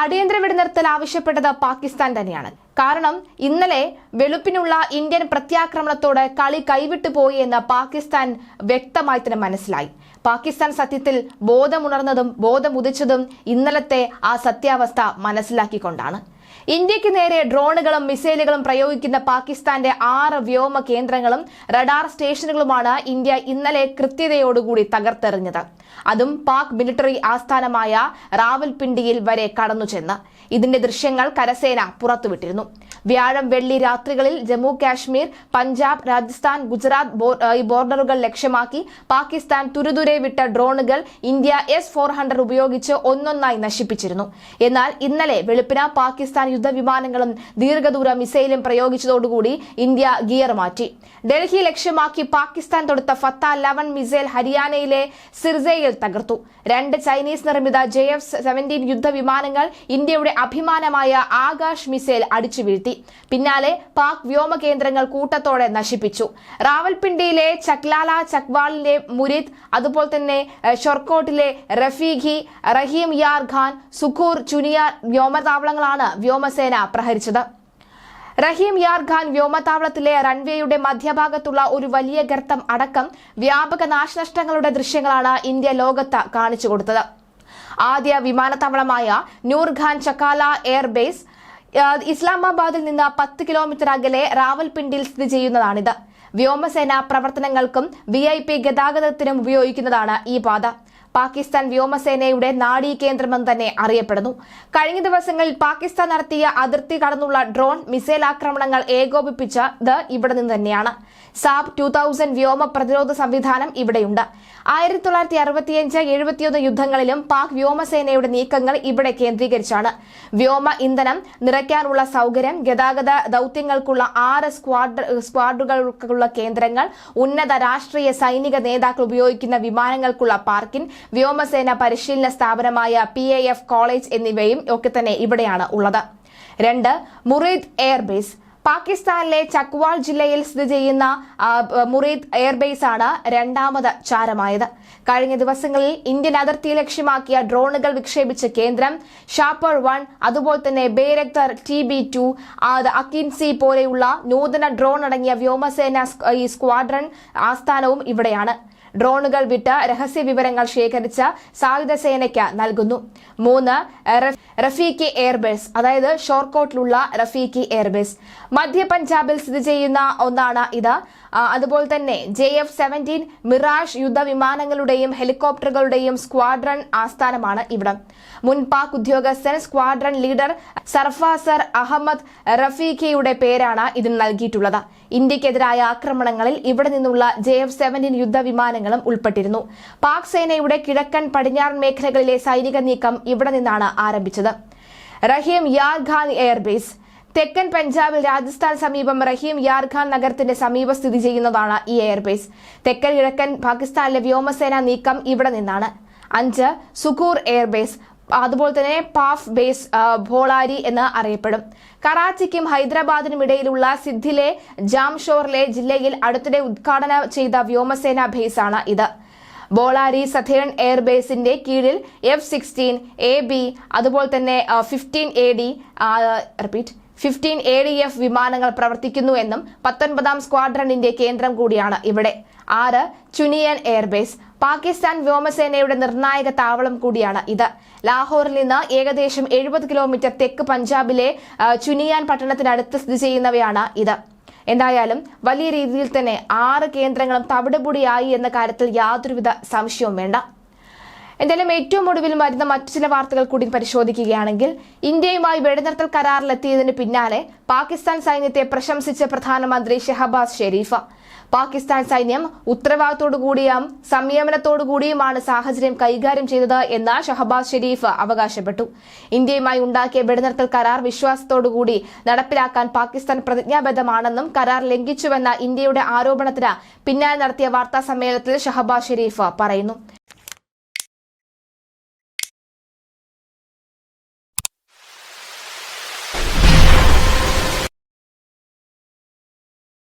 അടിയന്തര വെടിനിർത്തൽ ആവശ്യപ്പെട്ടത് പാകിസ്ഥാൻ തന്നെയാണ്. കാരണം ഇന്നലെ വെളുപ്പിനുള്ള ഇന്ത്യൻ പ്രത്യാക്രമണത്തോട് കളി കൈവിട്ടു പോയി എന്ന് പാകിസ്ഥാൻ വ്യക്തമായി തന്നെ മനസ്സിലായി. പാകിസ്ഥാൻ സത്യത്തിൽ ബോധമുണർന്നതും ബോധമുദിച്ചതും ഇന്നലത്തെ ആ സത്യാവസ്ഥ മനസ്സിലാക്കിക്കൊണ്ടാണ്. ഇന്ത്യയ്ക്ക് നേരെ ഡ്രോണുകളും മിസൈലുകളും പ്രയോഗിക്കുന്ന പാകിസ്ഥാന്റെ ആറ് വ്യോമ കേന്ദ്രങ്ങളും റഡാർ സ്റ്റേഷനുകളുമാണ് ഇന്ത്യ ഇന്നലെ കൃത്യതയോടുകൂടി തകർത്തെറിഞ്ഞത്. അതും പാക് മിലിറ്ററി ആസ്ഥാനമായ റാവൽപിണ്ടിയിൽ വരെ കടന്നു ചെന്ന് ഇതിന്റെ ദൃശ്യങ്ങൾ കരസേന പുറത്തുവിട്ടിരുന്നു. വ്യാഴം വെള്ളി രാത്രികളിൽ ജമ്മു കാശ്മീർ പഞ്ചാബ് രാജസ്ഥാൻ ഗുജറാത്ത് ബോർഡറുകൾ ലക്ഷ്യമാക്കി പാകിസ്ഥാൻ തുരുതുരെ വിട്ട ഡ്രോണുകൾ ഇന്ത്യ എസ് ഫോർ ഹൺഡ്രഡ് ഉപയോഗിച്ച് ഒന്നൊന്നായി നശിപ്പിച്ചിരുന്നു. എന്നാൽ ഇന്നലെ വെളുപ്പിന് പാകിസ്ഥാൻ യുദ്ധവിമാനങ്ങളും ദീർഘദൂര മിസൈലും പ്രയോഗിച്ചതോടുകൂടി ഇന്ത്യ ഗിയർ മാറ്റി. ഡൽഹി ലക്ഷ്യമാക്കി പാകിസ്ഥാൻ തൊടുത്ത ഫത്ത ലെവൻ മിസൈൽ ഹരിയാനയിലെ സിർസയിൽ തകർത്തു. രണ്ട് ചൈനീസ് നിർമ്മിത ജെ എഫ് സെവന്റീൻ യുദ്ധവിമാനങ്ങൾ ഇന്ത്യയുടെ അഭിമാനമായ ആകാശ് മിസൈൽ അടിച്ചു വീഴ്ത്തി. പിന്നാലെ പാക് വ്യോമ കേന്ദ്രങ്ങൾ കൂട്ടത്തോടെ നശിപ്പിച്ചു. റാവൽപിണ്ടിയിലെ ചക്ലാല ചക്വാളിലെ മുരിദ് അതുപോലെ തന്നെ ഷൊർക്കോട്ടിലെ റഫീഖി റഹീം യാർ ഖാൻ സുഖൂർ ചുനിയാർ വ്യോമതാവളങ്ങളാണ് വ്യോമസേന പ്രഹരിച്ചത് റഹീം യാർഖാൻ വ്യോമതാവളത്തിലെ റൺവേയുടെ മധ്യഭാഗത്തുള്ള ഒരു വലിയ ഗർത്തം അടക്കം വ്യാപക നാശനഷ്ടങ്ങളുടെ ദൃശ്യങ്ങളാണ് ഇന്ത്യ ലോകത്ത് കാണിച്ചു കൊടുത്തത്. ആദ്യ വിമാനത്താവളമായ നൂർഖാൻ ചക്കാല എയർബേസ് ഇസ്ലാമാബാദിൽ നിന്ന് പത്ത് കിലോമീറ്റർ അകലെ റാവൽപിണ്ടിയിൽ സ്ഥിതി ചെയ്യുന്നതാണിത്. വ്യോമസേന പ്രവർത്തനങ്ങൾക്കും വി ഗതാഗതത്തിനും ഉപയോഗിക്കുന്നതാണ് ഈ പാത. പാകിസ്ഥാൻ വ്യോമസേനയുടെ നാഡീ കേന്ദ്രമെന്ന് തന്നെ അറിയപ്പെടുന്നു. കഴിഞ്ഞ ദിവസങ്ങളിൽ പാകിസ്ഥാൻ നടത്തിയ അതിർത്തി കടന്നുള്ള ഡ്രോൺ മിസൈൽ ആക്രമണങ്ങൾ ഏകോപിപ്പിച്ചത് ഇവിടെ നിന്ന് തന്നെയാണ്. സാബ് ടു തൗസൻഡ് വ്യോമ പ്രതിരോധ സംവിധാനം ഇവിടെയുണ്ട്. ആയിരത്തി തൊള്ളായിരത്തി അറുപത്തിയഞ്ച് എഴുപത്തിയൊന്ന് യുദ്ധങ്ങളിലും പാക് വ്യോമസേനയുടെ നീക്കങ്ങൾ ഇവിടെ കേന്ദ്രീകരിച്ചാണ്. വ്യോമ ഇന്ധനം നിറയ്ക്കാനുള്ള സൗകര്യം ഗതാഗത ദൗത്യങ്ങൾക്കുള്ള ആറ് സ്ക്വാഡ് സ്ക്വാഡുകൾക്കുള്ള കേന്ദ്രങ്ങൾ ഉന്നത രാഷ്ട്രീയ സൈനിക നേതാക്കൾ ഉപയോഗിക്കുന്ന വിമാനങ്ങൾക്കുള്ള പാർക്കിംഗ് വ്യോമസേന പരിശീലന സ്ഥാപനമായ പി എ എഫ് കോളേജ് എന്നിവയും ഒക്കെ തന്നെ ഇവിടെയാണ് ഉള്ളത്. രണ്ട് മുറീദ് എയർബേസ് പാകിസ്ഥാനിലെ ചക്വാൾ ജില്ലയിൽ സ്ഥിതി ചെയ്യുന്ന മുറീദ് എയർബേസ് ആണ് രണ്ടാമത് ചാരമായത്. കഴിഞ്ഞ ദിവസങ്ങളിൽ ഇന്ത്യൻ അതിർത്തി ലക്ഷ്യമാക്കിയ ഡ്രോണുകൾ വിക്ഷേപിച്ച കേന്ദ്രം ഷാപ്പർ വൺ അതുപോലെ തന്നെ Bayraktar T B two Akinci പോലെയുള്ള നൂതന ഡ്രോൺ അടങ്ങിയ വ്യോമസേന ഈ സ്ക്വാഡ്രൺ ആസ്ഥാനവും ഇവിടെയാണ്. ഡ്രോണുകൾ വിട്ട് രഹസ്യ വിവരങ്ങൾ ശേഖരിച്ച സായുധ സേനയ്ക്ക് നൽകുന്നു. മൂന്ന് റഫ്- റഫീഖി എയർബേസ് അതായത് ഷോർക്കോട്ടിലുള്ള റഫീഖി എയർബേസ് മധ്യ പഞ്ചാബിൽ സ്ഥിതി ചെയ്യുന്ന ഒന്നാണ് ഇത്. അതുപോലെ തന്നെ ജെ എഫ് സെവന്റീൻ മിറാഷ് യുദ്ധവിമാനങ്ങളുടെയും ഹെലികോപ്റ്ററുകളുടെയും സ്ക്വാഡ്രൺ ആസ്ഥാനമാണ് ഇവിടം. മുൻ പാക് ഉദ്യോഗസ്ഥൻ സ്ക്വാഡ്രൺ ലീഡർ സർഫാസർ അഹമ്മദ് റഫീഖിയുടെ പേരാണ് ഇതിന് നൽകിയിട്ടുള്ളത്. ഇന്ത്യക്കെതിരായ ആക്രമണങ്ങളിൽ ഇവിടെ നിന്നുള്ള ജെ എഫ് സെവന്റീൻ യുദ്ധവിമാനങ്ങളും ഉൾപ്പെട്ടിരുന്നു. പാക് സേനയുടെ കിഴക്കൻ പടിഞ്ഞാറൻ മേഖലകളിലെ സൈനിക നീക്കം ഇവിടെ നിന്നാണ് ആരംഭിച്ചത്. റഹീം യാർ ഖാൻ എയർബേസ്. തെക്കൻ പഞ്ചാബിൽ രാജസ്ഥാൻ സമീപം റഹീം യാർഖാൻ നഗരത്തിന്റെ സമീപം സ്ഥിതി ചെയ്യുന്നതാണ് ഈ എയർബേസ്. തെക്കൻ കിഴക്കൻ പാകിസ്ഥാനിലെ വ്യോമസേന നീക്കം ഇവിടെ നിന്നാണ്. അഞ്ച് സുഖൂർ എയർബേസ്. അതുപോലെ തന്നെ പാഫ് ബേസ് ഭോളാരി എന്ന് അറിയപ്പെടും. കറാച്ചിക്കും ഹൈദരാബാദിനും ഇടയിലുള്ള സിദ്ധിലെ ജാംഷോറിലെ ജില്ലയിൽ അടുത്തിടെ ഉദ്ഘാടനം ചെയ്ത വ്യോമസേന ബേസാണ് ഇത്. ബോളാരി സഥേൺ എയർബേസിന്റെ കീഴിൽ എഫ് സിക്സ്റ്റീൻ എ ബി അതുപോലെ തന്നെ fifteen A D repeat. Fifteen A D F വിമാനങ്ങൾ പ്രവർത്തിക്കുന്നു എന്നും പത്തൊൻപതാം സ്ക്വാഡ്രണിന്റെ കേന്ദ്രം കൂടിയാണ് ഇവിടെ. ആറ് ചുനിയൻ എയർബേസ്. പാകിസ്ഥാൻ വ്യോമസേനയുടെ നിർണായക താവളം കൂടിയാണ് ഇത്. ലാഹോറിൽ നിന്ന് ഏകദേശം എഴുപത് കിലോമീറ്റർ തെക്ക് പഞ്ചാബിലെ ചുനിയാൻ പട്ടണത്തിനടുത്ത് സ്ഥിതി ചെയ്യുന്നവയാണ് ഇത്. എന്തായാലും വലിയ രീതിയിൽ തന്നെ ആറ് കേന്ദ്രങ്ങളും തവിടുപൊടിയായി എന്ന കാര്യത്തിൽ യാതൊരുവിധ സംശയവും വേണ്ട. എന്തായാലും ഏറ്റവും ഒടുവിൽ വരുന്ന മറ്റു ചില വാർത്തകൾ കൂടി പരിശോധിക്കുകയാണെങ്കിൽ ഇന്ത്യയുമായി വെടിനിർത്തൽ കരാറിലെത്തിയതിന് പിന്നാലെ പാകിസ്ഥാൻ സൈന്യത്തെ പ്രശംസിച്ച പ്രധാനമന്ത്രി ഷെഹബാസ് ഷെരീഫ്. പാകിസ്ഥാൻ സൈന്യം ഉത്തരവാദിത്തോടുകൂടിയും സംയമനത്തോടുകൂടിയുമാണ് സാഹചര്യം കൈകാര്യം ചെയ്തത് എന്ന് ഷഹബാസ് ഷെരീഫ് അവകാശപ്പെട്ടു. ഇന്ത്യയുമായി ഉണ്ടാക്കിയ വെടിനിർത്തൽ കരാർ വിശ്വാസത്തോടുകൂടി നടപ്പിലാക്കാൻ പാകിസ്ഥാൻ പ്രതിജ്ഞാബദ്ധമാണെന്നും കരാർ ലംഘിച്ചുവെന്ന ഇന്ത്യയുടെ ആരോപണത്തിന് പിന്നാലെ നടത്തിയ വാർത്താ സമ്മേളനത്തിൽ ഷഹബാസ് ഷെരീഫ് പറയുന്നു.